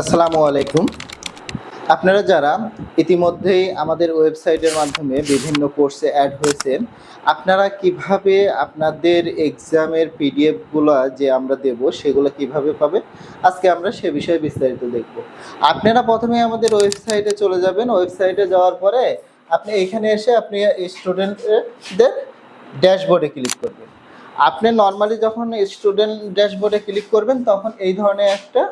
আসসালামু আলাইকুম। আপনারা যারা ইতিমধ্যেই আমাদের ওয়েবসাইটের মাধ্যমে বিভিন্ন কোর্সে অ্যাড হয়েছেন, আপনারা কীভাবে আপনাদের এক্সামের পিডিএফগুলো যে আমরা দেব সেগুলো কীভাবে পাবেন, আজকে আমরা সে বিষয়ে বিস্তারিত দেখব। আপনারা প্রথমে আমাদের ওয়েবসাইটে চলে যাবেন। ওয়েবসাইটে যাওয়ার পরে আপনি এখানে এসে আপনি স্টুডেন্টদের ড্যাশবোর্ডে ক্লিক করবেন। আপনি নর্মালি যখন স্টুডেন্ট ড্যাশবোর্ডে ক্লিক করবেন, তখন এই ধরনের একটা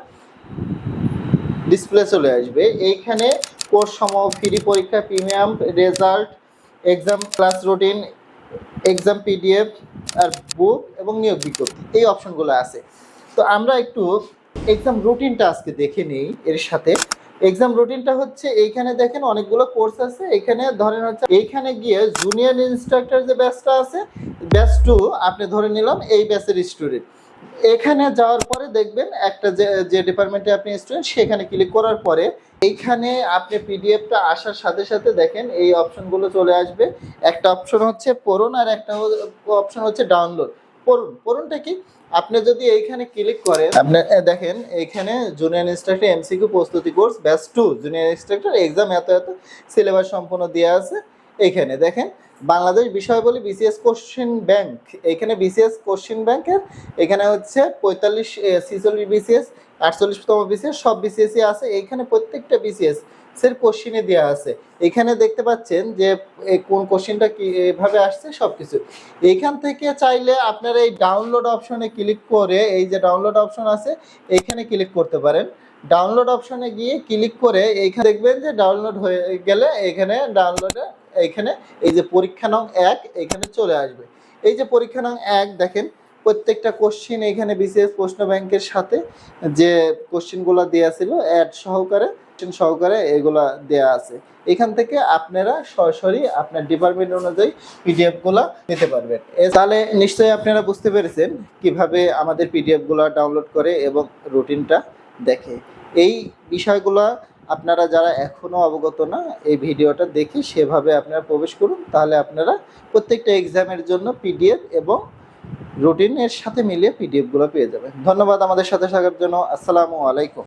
ডিসপ্লে চলে আসবে। এইখানে কোর্স সমূহ ফ্রি পরীক্ষা premium result exam class routine exam PDF আর বুক এবং নিয়োগ বিজ্ঞপ্তি। এই অপশনগুলো আছে। তো আমরা একটু এক্সাম রুটিনটা আজকে দেখে নিই এর সাথে। এক্সাম রুটিনটা হচ্ছে এইখানে দেখেন অনেকগুলো কোর্স আছে। এখানে ধরেন হচ্ছে এইখানে গিয়ে জুনিয়র ইনস্ট্রাক্টর যে ব্যাচটা আছে ব্যাচ টু আপনি ধরে নিলাম এই ব্যাচের স্টুডেন্ট এখানে যাওয়ার পরে দেখবেন একটা যে যে ডিপার্টমেন্টে আপনি স্টুডেন্ট সেখানে ক্লিক করার পরে এইখানে আপনি পিডিএফটা আসার সাথে সাথে দেখেন এই অপশনগুলো চলে আসবে। একটা অপশন হচ্ছে পড়ুন আর একটা অপশন হচ্ছে ডাউনলোড পড়ুন। পড়ুনটা কি? আপনি যদি এইখানে ক্লিক করেন, আপনি দেখেন এইখানে জুনিয়র ইনস্ট্রাক্টর এমসিকিউ প্রস্তুতি course batch two junior instructor exam এত এত সিলেবাস সম্পূর্ণ দেওয়া আছে। এইখানে দেখেন বাংলাদেশ বিষয়বলী বিসিএস কোশ্চিন ব্যাংক এখানে বিসিএস কোশ্চিন ব্যাংকের এখানে হচ্ছে পঁয়তাল্লিশ ছিচল্লিশ বিসিএস আটচল্লিশতম বিসিএস সব বিসিএসই আছে। এইখানে প্রত্যেকটা বিসিএস এর কোশ্চিনে দেওয়া আছে। এখানে দেখতে পাচ্ছেন যে কোন কোশ্চিনটা কীভাবে আসছে সব কিছু এইখান থেকে চাইলে আপনারা এই ডাউনলোড অপশনে ক্লিক করে, এই যে ডাউনলোড অপশন আছে এইখানে ক্লিক করতে পারেন। ডাউনলোড অপশনে গিয়ে ক্লিক করে এইখানে দেখবেন যে ডাউনলোড হয়ে গেলে এখানে ডাউনলোডে এইখানে এই যে পরীক্ষা নং এক, এখানে চলে আসবে। এই যে পরীক্ষা নং এক, দেখেন, প্রত্যেকটা কোশ্চিন এখানে বিসিএস প্রশ্ন ব্যাংকের সাথে যে কোশ্চিনগুলো দেওয়া ছিল অ্যাড সহকারে question সহকারে এগুলা দেয়া আছে। এখান থেকে আপনারা সরাসরি আপনার ডিপার্টমেন্ট অনুযায়ী পিডিএফগুলা নিতে পারবেন। তাহলে নিশ্চয়ই আপনারা বুঝতে পেরেছেন কীভাবে আমাদের পিডিএফগুলা ডাউনলোড করে এবং রুটিনটা দেখে। এই বিষয়গুলো আপনারা যারা এখনও অবগত না, এই ভিডিওটা দেখে সেভাবে আপনারা প্রবেশ করুন, তাহলে আপনারা প্রত্যেকটা এক্সামের জন্য পিডিএফ এবং রুটিনের সাথে মিলিয়ে পিডিএফগুলো পেয়ে যাবেন। ধন্যবাদ আমাদের সাথে থাকার জন্য। আসসালামু আলাইকুম।